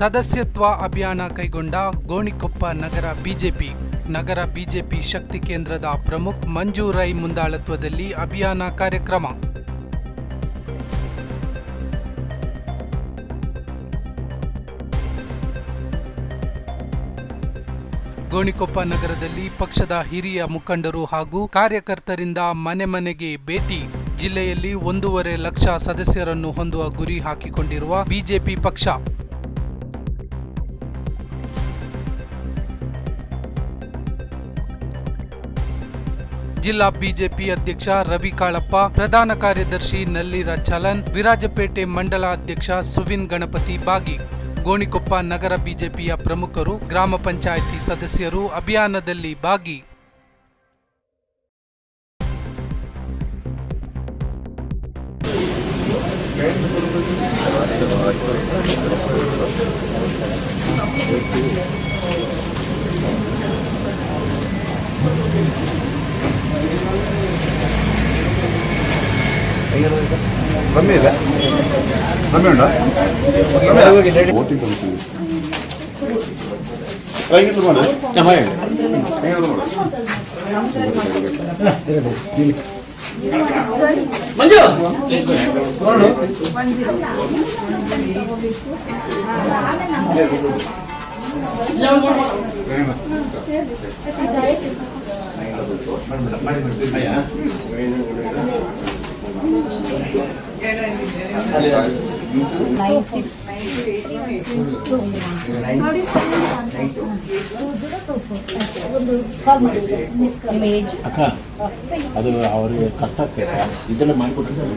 ಸದಸ್ಯತ್ವ ಅಭಿಯಾನ ಕೈಗೊಂಡ ಗೋಣಿಕೊಪ್ಪ ನಗರ ಬಿಜೆಪಿ ನಗರ ಬಿಜೆಪಿ ಶಕ್ತಿ ಕೇಂದ್ರದ ಪ್ರಮುಖ್ ಮಂಜು ರೈ ಮುಂದಾಳತ್ವದಲ್ಲಿ ಅಭಿಯಾನ ಕಾರ್ಯಕ್ರಮ. ಗೋಣಿಕೊಪ್ಪ ನಗರದಲ್ಲಿ ಪಕ್ಷದ ಹಿರಿಯ ಮುಖಂಡರು ಹಾಗೂ ಕಾರ್ಯಕರ್ತರಿಂದ ಮನೆ ಮನೆಗೆ ಭೇಟಿ. ಜಿಲ್ಲೆಯಲ್ಲಿ ಒಂದೂವರೆ ಲಕ್ಷ ಸದಸ್ಯರನ್ನು ಹೊಂದುವ ಗುರಿ ಹಾಕಿಕೊಂಡಿರುವ ಬಿಜೆಪಿ ಪಕ್ಷ. ಜಿಲ್ಲಾ ಬಿಜೆಪಿ ಅಧ್ಯಕ್ಷ ರವಿ ಕಾಳಪ್ಪ, ಪ್ರಧಾನ ಕಾರ್ಯದರ್ಶಿ ನಲ್ಲಿರ ಚಲನ್, ವಿರಾಜಪೇಟೆ ಮಂಡಲ ಅಧ್ಯಕ್ಷ ಸುವಿನ್ ಗಣಪತಿ ಬಾಗಿ, ಗೋಣಿಕೊಪ್ಪ ನಗರ ಬಿಜೆಪಿಯ ಪ್ರಮುಖರು, ಗ್ರಾಮ ಪಂಚಾಯಿತಿ ಸದಸ್ಯರು ಅಭಿಯಾನದಲ್ಲಿ ಭಾಗಿ. ಕಮ್ಮಿ ಇಲ್ಲ ಕಮ್ಮಿ ಉಂಟಾ? ವೋಟಿಂಗ್ ಕಮಿಷನ್ ಹೇಗಿತ್ತು ಮಾಡು ಹೇಗಿತ್ತು ಮಾಡು ಅಯ್ಯ ನೈನ್ ಸಿಕ್ಸ್ ಅಕ್ಕ ಅದು ಅವರಿಗೆ ಕಟ್ಟಕ್ಕೆ ಇದೆಲ್ಲ ಮಾಡಿಕೊಟ್ಟಿದ್ದಾರೆ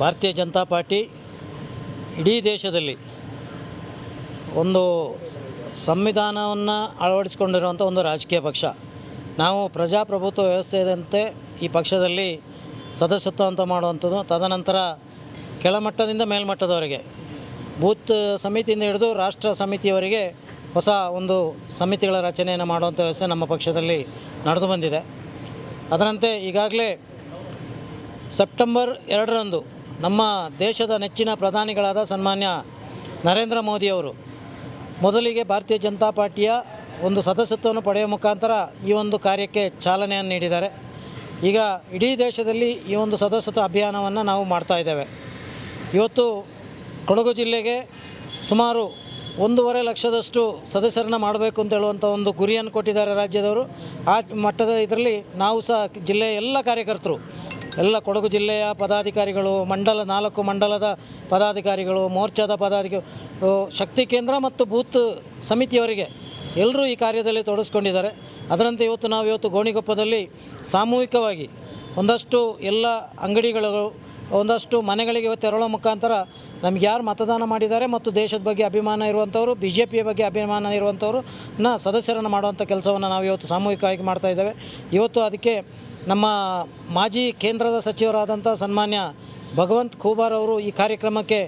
ಭಾರತೀಯ ಜನತಾ ಪಾರ್ಟಿ ಇಡೀ ದೇಶದಲ್ಲಿ ಒಂದು ಸಂವಿಧಾನವನ್ನು ಅಳವಡಿಸಿಕೊಂಡಿರುವಂಥ ಒಂದು ರಾಜಕೀಯ ಪಕ್ಷ. ನಾವು ಪ್ರಜಾಪ್ರಭುತ್ವ ವ್ಯವಸ್ಥೆಯಂತೆ ಈ ಪಕ್ಷದಲ್ಲಿ ಸದಸ್ಯತ್ವ ಅಂತ ಮಾಡುವಂಥದ್ದು, ತದನಂತರ ಕೆಳಮಟ್ಟದಿಂದ ಮೇಲ್ಮಟ್ಟದವರೆಗೆ, ಬೂತ್ ಸಮಿತಿಯಿಂದ ಹಿಡಿದು ರಾಷ್ಟ್ರ ಸಮಿತಿಯವರೆಗೆ ಹೊಸ ಒಂದು ಸಮಿತಿಗಳ ರಚನೆಯನ್ನು ಮಾಡುವಂಥ ವ್ಯವಸ್ಥೆ ನಮ್ಮ ಪಕ್ಷದಲ್ಲಿ ನಡೆದು ಬಂದಿದೆ. ಅದರಂತೆ ಈಗಾಗಲೇ ಸೆಪ್ಟೆಂಬರ್ ಎರಡರಂದು ನಮ್ಮ ದೇಶದ ನೆಚ್ಚಿನ ಪ್ರಧಾನಿಗಳಾದ ಸನ್ಮಾನ್ಯ ನರೇಂದ್ರ ಮೋದಿಯವರು ಮೊದಲಿಗೆ ಭಾರತೀಯ ಜನತಾ ಪಾರ್ಟಿಯ ಒಂದು ಸದಸ್ಯತ್ವವನ್ನು ಪಡೆಯುವ ಮುಖಾಂತರ ಈ ಒಂದು ಕಾರ್ಯಕ್ಕೆ ಚಾಲನೆಯನ್ನು ನೀಡಿದ್ದಾರೆ. ಈಗ ಇಡೀ ದೇಶದಲ್ಲಿ ಈ ಒಂದು ಸದಸ್ಯತ್ವ ಅಭಿಯಾನವನ್ನು ನಾವು ಮಾಡ್ತಾ ಇದ್ದೇವೆ. ಇವತ್ತು ಕೊಡಗು ಜಿಲ್ಲೆಗೆ ಸುಮಾರು ಒಂದೂವರೆ ಲಕ್ಷದಷ್ಟು ಸದಸ್ಯರನ್ನ ಮಾಡಬೇಕು ಅಂತ ಹೇಳುವಂಥ ಒಂದು ಗುರಿಯನ್ನು ಕೊಟ್ಟಿದ್ದಾರೆ ರಾಜ್ಯದವರು. ಆ ಮಟ್ಟದ ಇದರಲ್ಲಿ ನಾವು ಸಹ ಜಿಲ್ಲೆಯ ಎಲ್ಲ ಕಾರ್ಯಕರ್ತರು ಎಲ್ಲ ಕೊಡಗು ಜಿಲ್ಲೆಯ ಪದಾಧಿಕಾರಿಗಳು, ಮಂಡಲ ನಾಲ್ಕು ಮಂಡಲದ ಪದಾಧಿಕಾರಿಗಳು, ಮೋರ್ಚಾದ ಪದಾಧಿಕಾರಿ ಶಕ್ತಿ ಕೇಂದ್ರ ಮತ್ತು ಬೂತ್ ಸಮಿತಿಯವರಿಗೆ ಎಲ್ಲರೂ ಈ ಕಾರ್ಯದಲ್ಲಿ ತೊಡಗಿಸ್ಕೊಂಡಿದ್ದಾರೆ. ಅದರಂತೆ ಇವತ್ತು ನಾವು ಇವತ್ತು ಗೋಣಿಗೊಪ್ಪದಲ್ಲಿ ಸಾಮೂಹಿಕವಾಗಿ ಒಂದಷ್ಟು ಎಲ್ಲ ಅಂಗಡಿಗಳು, ಒಂದಷ್ಟು ಮನೆಗಳಿಗೆ ಇವತ್ತು ತೆರಳೋ ಮುಖಾಂತರ ನಮ್ಗೆ ಯಾರು ಮತದಾನ ಮಾಡಿದ್ದಾರೆ ಮತ್ತು ದೇಶದ ಬಗ್ಗೆ ಅಭಿಮಾನ ಇರುವಂಥವರು ಬಿ ಜೆ ಪಿಯ ಬಗ್ಗೆ ಅಭಿಮಾನ ಇರುವಂಥವರು ನ ಸದಸ್ಯರನ್ನು ಮಾಡುವಂಥ ಕೆಲಸವನ್ನು ನಾವು ಇವತ್ತು ಸಾಮೂಹಿಕವಾಗಿ ಮಾಡ್ತಾ ಇದ್ದೇವೆ. ಇವತ್ತು ಅದಕ್ಕೆ ನಮ್ಮ ಮಾಜಿ ಕೇಂದ್ರದ ಸಚಿವರಾದಂಥ ಸನ್ಮಾನ್ಯ ಭಗವಂತ್ ಖೂಬಾರ್ ಅವರು ಈ ಕಾರ್ಯಕ್ರಮಕ್ಕೆ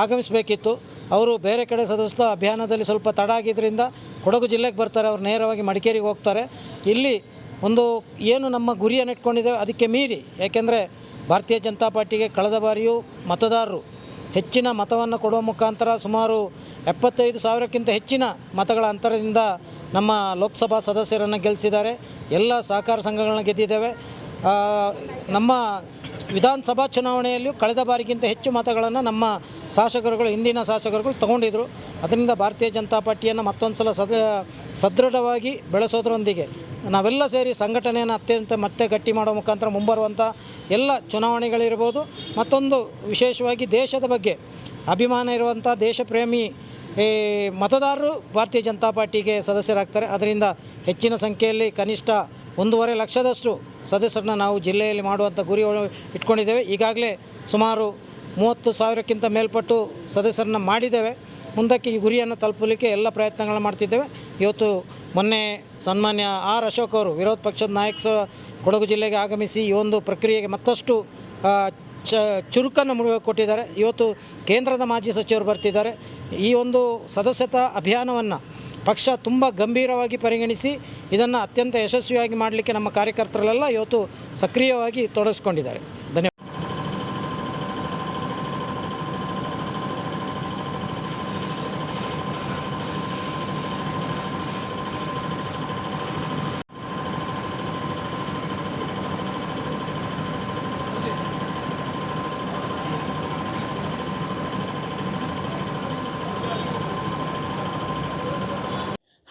ಆಗಮಿಸಬೇಕಿತ್ತು. ಅವರು ಬೇರೆ ಕಡೆ ಸದಸ್ಯ ಅಭಿಯಾನದಲ್ಲಿ ಸ್ವಲ್ಪ ತಡ ಆಗಿದ್ದರಿಂದ ಕೊಡಗು ಜಿಲ್ಲೆಗೆ ಬರ್ತಾರೆ. ಅವರು ನೇರವಾಗಿ ಮಡಿಕೇರಿಗೆ ಹೋಗ್ತಾರೆ. ಇಲ್ಲಿ ಒಂದು ಏನು ನಮ್ಮ ಗುರಿಯನ್ನು ಇಟ್ಕೊಂಡಿದ್ದೇವೆ ಅದಕ್ಕೆ ಮೀರಿ. ಏಕೆಂದರೆ ಭಾರತೀಯ ಜನತಾ ಪಾರ್ಟಿಗೆ ಕಳೆದ ಬಾರಿಯೂ ಮತದಾರರು ಹೆಚ್ಚಿನ ಮತವನ್ನು ಕೊಡುವ ಮುಖಾಂತರ ಸುಮಾರು ಎಪ್ಪತ್ತೈದು ಸಾವಿರಕ್ಕಿಂತ ಹೆಚ್ಚಿನ ಮತಗಳ ಅಂತರದಿಂದ ನಮ್ಮ ಲೋಕಸಭಾ ಸದಸ್ಯರನ್ನು ಗೆಲ್ಲಿಸಿದ್ದಾರೆ. ಎಲ್ಲ ಸಹಕಾರ ಸಂಘಗಳನ್ನ ಗೆದ್ದಿದ್ದೇವೆ. ನಮ್ಮ ವಿಧಾನಸಭಾ ಚುನಾವಣೆಯಲ್ಲಿಯೂ ಕಳೆದ ಬಾರಿಗಿಂತ ಹೆಚ್ಚು ಮತಗಳನ್ನು ನಮ್ಮ ಶಾಸಕರುಗಳು, ಹಿಂದಿನ ಶಾಸಕರುಗಳು ತಗೊಂಡಿದ್ದರು ಅದರಿಂದ ಭಾರತೀಯ ಜನತಾ ಪಾರ್ಟಿಯನ್ನು ಮತ್ತೊಂದು ಸಲ ಸದ, ಸದೃಢವಾಗಿ ಬೆಳೆಸೋದ್ರೊಂದಿಗೆ ನಾವೆಲ್ಲ ಸೇರಿ ಸಂಘಟನೆಯನ್ನು ಅತ್ಯಂತ ಮತ್ತೆ ಗಟ್ಟಿ ಮಾಡೋ ಮುಖಾಂತರ ಮುಂಬರುವಂಥ ಎಲ್ಲ ಚುನಾವಣೆಗಳಿರ್ಬೋದು. ಮತ್ತೊಂದು ವಿಶೇಷವಾಗಿ ದೇಶದ ಬಗ್ಗೆ ಅಭಿಮಾನ ಇರುವಂಥ ದೇಶಪ್ರೇಮಿ ಈ ಮತದಾರರು ಭಾರತೀಯ ಜನತಾ ಪಾರ್ಟಿಗೆ ಸದಸ್ಯರಾಗ್ತಾರೆ. ಅದರಿಂದ ಹೆಚ್ಚಿನ ಸಂಖ್ಯೆಯಲ್ಲಿ ಕನಿಷ್ಠ ಒಂದೂವರೆ ಲಕ್ಷದಷ್ಟು ಸದಸ್ಯರನ್ನ ನಾವು ಜಿಲ್ಲೆಯಲ್ಲಿ ಮಾಡುವಂಥ ಗುರಿ ಇಟ್ಕೊಂಡಿದ್ದೇವೆ. ಈಗಾಗಲೇ ಸುಮಾರು ಮೂವತ್ತು ಸಾವಿರಕ್ಕಿಂತ ಮೇಲ್ಪಟ್ಟು ಸದಸ್ಯರನ್ನ ಮಾಡಿದ್ದೇವೆ. ಮುಂದಕ್ಕೆ ಈ ಗುರಿಯನ್ನು ತಲುಪಲಿಕ್ಕೆ ಎಲ್ಲ ಪ್ರಯತ್ನಗಳನ್ನು ಮಾಡ್ತಿದ್ದೇವೆ. ಇವತ್ತು ಮೊನ್ನೆ ಸನ್ಮಾನ್ಯ ಆರ್ ಅಶೋಕ್ ಅವರು ವಿರೋಧ ಪಕ್ಷದ ನಾಯಕ ಕೊಡಗು ಜಿಲ್ಲೆಗೆ ಆಗಮಿಸಿ ಈ ಒಂದು ಪ್ರಕ್ರಿಯೆಗೆ ಮತ್ತಷ್ಟು ಚ, ಚುರುಕನ್ನು ಕೊಟ್ಟಿದ್ದಾರೆ ಇವತ್ತು ಕೇಂದ್ರದ ಮಾಜಿ ಸಚಿವರು ಬರ್ತಿದ್ದಾರೆ. ಈ ಒಂದು ಸದಸ್ಯತಾ ಅಭಿಯಾನವನ್ನು ಪಕ್ಷ ತುಂಬ ಗಂಭೀರವಾಗಿ ಪರಿಗಣಿಸಿ ಇದನ್ನು ಅತ್ಯಂತ ಯಶಸ್ವಿಯಾಗಿ ಮಾಡಲಿಕ್ಕೆ ನಮ್ಮ ಕಾರ್ಯಕರ್ತರೆಲ್ಲ ಇವತ್ತು ಸಕ್ರಿಯವಾಗಿ ತೊಡಗಿಸ್ಕೊಂಡಿದ್ದಾರೆ. ಧನ್ಯವಾದ